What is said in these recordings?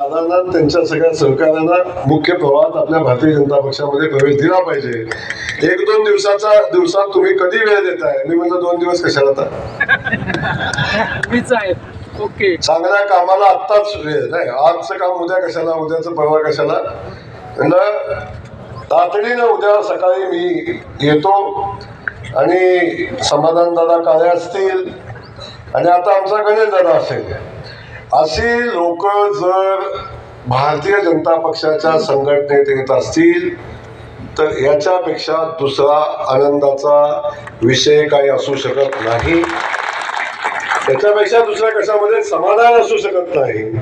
साधारण त्यांच्या सगळ्या सहकार्यांना मुख्य प्रवाहात आपल्या भारतीय जनता पक्षामध्ये प्रवेश दिला पाहिजे. एक दोन दिवसाचा दिवसात तुम्ही कधी वेळ देताय? मी म्हणलं दोन दिवस कशाला ओके. चांगल्या कामाला आत्ताच वेळ नाही आजचं काम उद्या कशाला उद्याचं परवा कशाला? म्हणलं तातडीनं उद्या सकाळी मी येतो आणि समाधान दादा काळे असतील आणि आता आमचा गणेश दादा असेल. अशी लोक जर भारतीय जनता पक्षाच्या संघटनेत येत असतील तर याच्यापेक्षा दुसरा आनंदाचा विषय काही असू शकत नाही. त्याच्यापेक्षा दुसऱ्या कशामध्ये समाधान असू शकत नाही.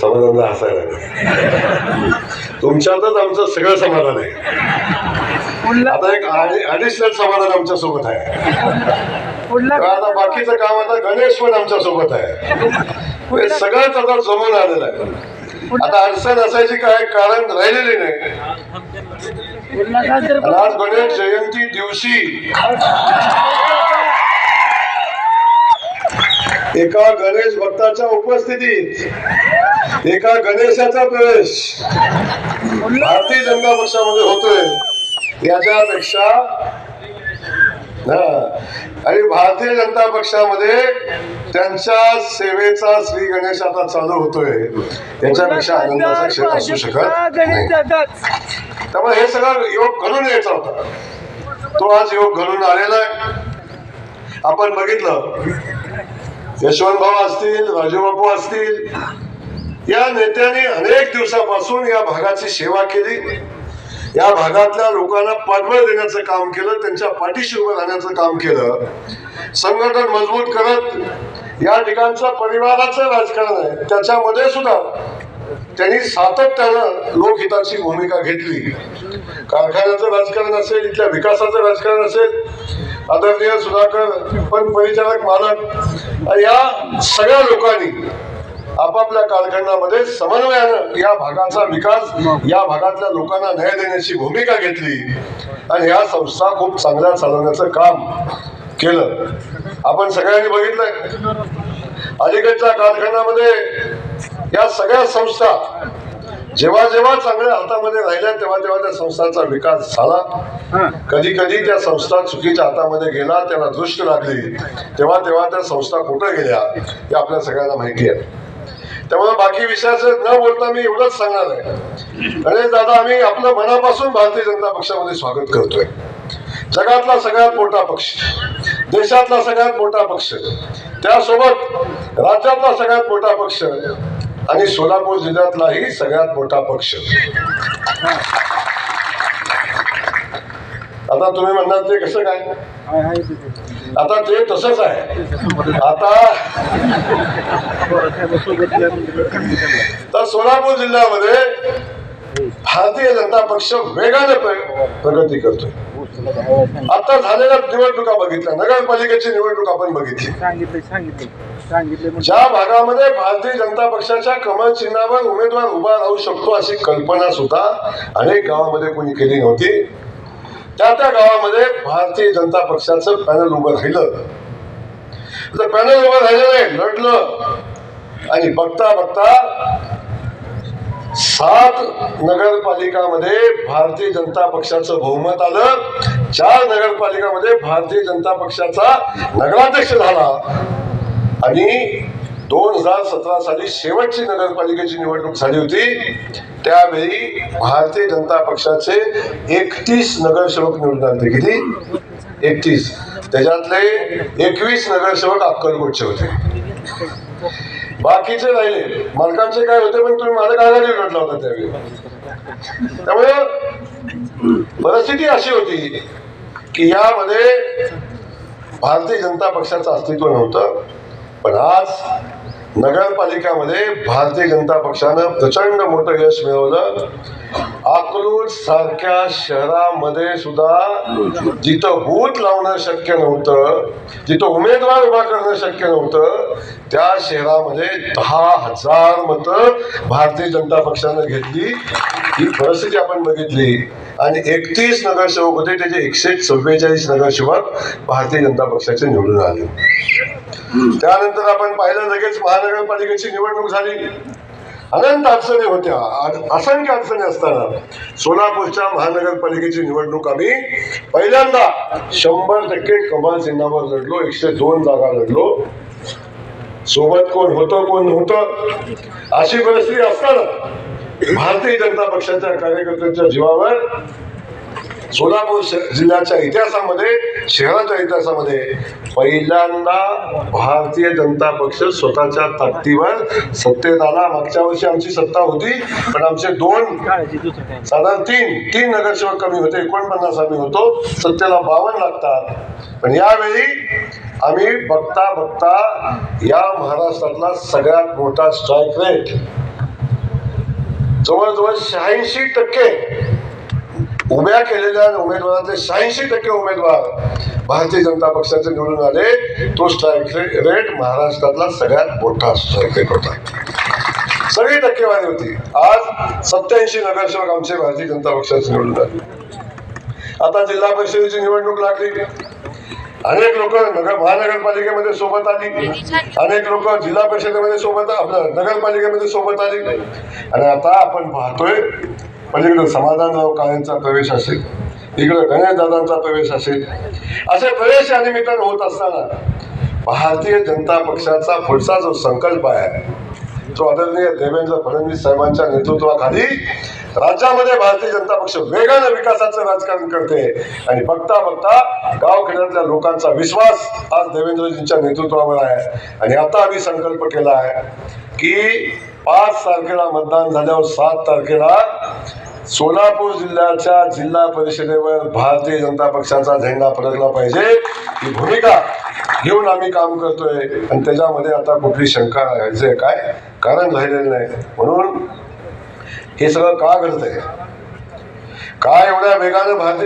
समाधान हसायला. तुमच्यातच आमचं सगळं समाधान आहे. आता एक ऍडिशनल समाधान आमच्यासोबत आहे. आता बाकीचं काम आता गणेश पण आमच्यासोबत आहे. हे सगळंच आता जमून आलेलं आहे. आता अडचण असायची काय? कारण राहिलेली नाही. आज गणेश जयंती दिवशी एका गणेश भक्ताच्या उपस्थितीत एका गणेशाचा प्रवेश भारतीय जनता पक्षामध्ये होतोय. याच्यापेक्षा आणि भारतीय जनता पक्षामध्ये त्यांच्या सेवेचा श्री गणेश आता चालू होतोय. याच्यापेक्षा आनंदाचा क्षण असू शकत त्यामुळे हे सगळं योग घडून यायचा होता. तो आज योग घडून आलेला आहे. आपण बघितलं. यशवंत भाऊ असतील राजू बापू असतील या नेत्यांनी अनेक दिवसापासून या भागाची सेवा केली. या भागातल्या लोकांना पाठबळ देण्याचं काम केलं त्यांच्या पाठीशी उभं राहण्याचं काम केलं. संघटन मजबूत करत या ठिकाणचं परिवाराचं राजकारण आहे. त्याच्यामध्ये सुद्धा त्यांनी सातत्यानं लोकहिताची भूमिका घेतली. कारखान्याचं राजकारण असेल इथल्या विकासाचं राजकारण असेल आदरणीय सुधाकर पण परिचालक मालक या सगळ्या लोकांनी आपापल्या कालखंडामध्ये समन्वयानं या भागाचा विकास या भागातल्या लोकांना न्याय देण्याची भूमिका घेतली. आणि या संस्था खूप चांगल्या चालवण्याचं काम केलं. आपण सगळ्यांनी बघितलंय. अलीकडच्या कालखंडामध्ये या सगळ्या संस्था जेव्हा जेव्हा चांगल्या हातामध्ये राहिल्या तेव्हा तेव्हा त्या संस्थांचा विकास झाला. कधी कधी त्या संस्था चुकीच्या हातामध्ये गेला त्याला दृष्ट लागली. तेव्हा तेव्हा त्या संस्था कुठं गेल्या हे आपल्या सगळ्यांना माहिती आहे. त्यामुळे बाकी विषयाचं न बोलता मी एवढंच सांगणार आहे. गणेश दादा आम्ही आपलं मनापासून भारतीय जनता पक्षामध्ये स्वागत करतोय. जगातला सगळ्यात मोठा पक्ष देशातला सगळ्यात मोठा पक्ष त्यासोबत राज्यातला सगळ्यात मोठा पक्ष आणि सोलापूर जिल्ह्यातलाही सगळ्यात मोठा पक्ष. आता तुम्ही म्हणणार ते कसं काय? आता ते तसंच आहे. आता तर सोलापूर जिल्ह्यामध्ये भारतीय जनता पक्ष वेगाने प्र- प्रगती करतोय. आता झालेल्या निवडणुका बघितल्या नगरपालिकेची निवडणूक आपण बघितली. सांगितले सांगितले सांगितले म्हणजे ज्या भागामध्ये भारतीय जनता पक्षाच्या कमळ चिन्हावर उमेदवार उभा राहू शकतो अशी कल्पना सुद्धा अनेक गावामध्ये कोणी केली नव्हती. त्या त्या गावामध्ये भारतीय जनता पक्षाचं पॅनल उभं राहिलं. जर पॅनल उभं राहिलं नाही लढलं. आणि बघता बघता सात नगरपालिकामध्ये भारतीय जनता पक्षाचं बहुमत आलं. चार नगरपालिकामध्ये भारतीय जनता पक्षाचा नगराध्यक्ष झाला. आणि दोन हजार सतरा साली शेवटची नगरपालिकेची निवडणूक झाली होती. त्यावेळी भारतीय जनता पक्षाचे एकतीस नगरसेवक निवडून आले किती एकतीस. त्याच्यातले एकवीस नगरसेवक अक्कलकोटचे होते. बाकीचे राहिले. मालकांचे काय होते पण तुम्ही मालक आघाडी लढला होता त्यावेळी. त्यामुळे परिस्थिती अशी होती की यामध्ये भारतीय जनता पक्षाचं अस्तित्व नव्हतं. पण आज नगरपालिकामध्ये भारतीय जनता पक्षानं प्रचंड मोठं यश मिळवलं. अकलूज सारख्या शहरामध्ये सुद्धा जिथं बूथ लावणं शक्य नव्हतं जिथं उमेदवार उभा करणं शक्य नव्हतं त्या शहरामध्ये दहा हजार मतं भारतीय जनता पक्षानं घेतली. ही परिस्थिती आपण बघितली. आणि एकतीस नगरसेवक होते त्याचे एकशे चव्वेचाळीस नगरसेवक भारतीय जनता पक्षाचे निवडून आले. त्यानंतर आपण पाहिलं लगेच महानगरपालिकेची निवडणूक झाली. अनंत अडचणी होत्या. असंख्य अडचणी असताना सोलापूरच्या महानगरपालिकेची निवडणूक आम्ही पहिल्यांदा शंभर टक्के कमाल चिन्हावर लढलो एकशे दोन जागा लढलो. सोबत कोण होतं कोण नव्हतं अशी परिस्थिती असताना भारतीय जनता पक्षाच्या कार्यकर्त्यांच्या जीवावर सोलापूर जिल्ह्याच्या इतिहासामध्ये शहराच्या इतिहासामध्ये पहिल्यांदा भारतीय जनता पक्ष स्वतःच्या ताकदीवर सत्तेत आला. मागच्या वर्षी आमची सत्ता होती पण आमचे दोन साधारण तीन तीन नगरसेवक कमी होते एकोणपन्नास आम्ही होतो. सत्तेला बावन्न लागतात. पण यावेळी आम्ही बघता बघता या महाराष्ट्रातला सगळ्यात मोठा स्ट्राईक रेट जवळजवळ शहाऐंशी टक्के उभ्या केलेल्या उमेदवाराचे शहाऐंशी टक्के उमेदवार भारतीय जनता पक्षाचे निवडून आले. तो स्ट्राईक रेट महाराष्ट्रातला सगळ्यात मोठा स्ट्राईक रेट होता. सगळी टक्केवारी होती. आज सत्याऐंशी नगरसेवक आमचे भारतीय जनता पक्षाचे निवडून आले. आता जिल्हा परिषदेची निवडणूक लागली. अनेक लोक नगर महानगरपालिकेमध्ये सोबत आली. अनेक लोक जिल्हा परिषदेमध्ये सोबत आपल्या नगरपालिकेमध्ये सोबत आली. आणि आता आपण पाहतोय म्हणजे पलीकडे समाधानराव काळेंचा प्रवेश असेल इकडं गणेशदादांचा प्रवेश असेल असे प्रवेश या निमित्तानं होत असताना भारतीय जनता पक्षाचा पुढचा जो संकल्प आहे तो आदरणीय देवेंद्र फडणवीस साहेबांच्या नेतृत्वाखाली राज्यामध्ये भारतीय जनता पक्ष वेगानं विकासाचं राजकारण करते. आणि बघता बघता गावखेड्यातल्या लोकांचा विश्वास आज देवेंद्रजींच्या नेतृत्वावर आहे. आणि आता आम्ही संकल्प केला आहे की पाच तारखेला मतदान झाल्यावर सात तारखेला सोलापूर जिल्ह्याच्या जिल्हा परिषदेवर भारतीय जनता पक्षाचा झेंडा फडकला पाहिजे. ही भूमिका घेऊन आम्ही काम करतोय. आणि त्याच्यामध्ये आता कुठली शंका राहायचं काय? कारण राहिलेलं नाही. म्हणून हे सगळं का घडतंय? काय एवढ्या वेगानं भारतीय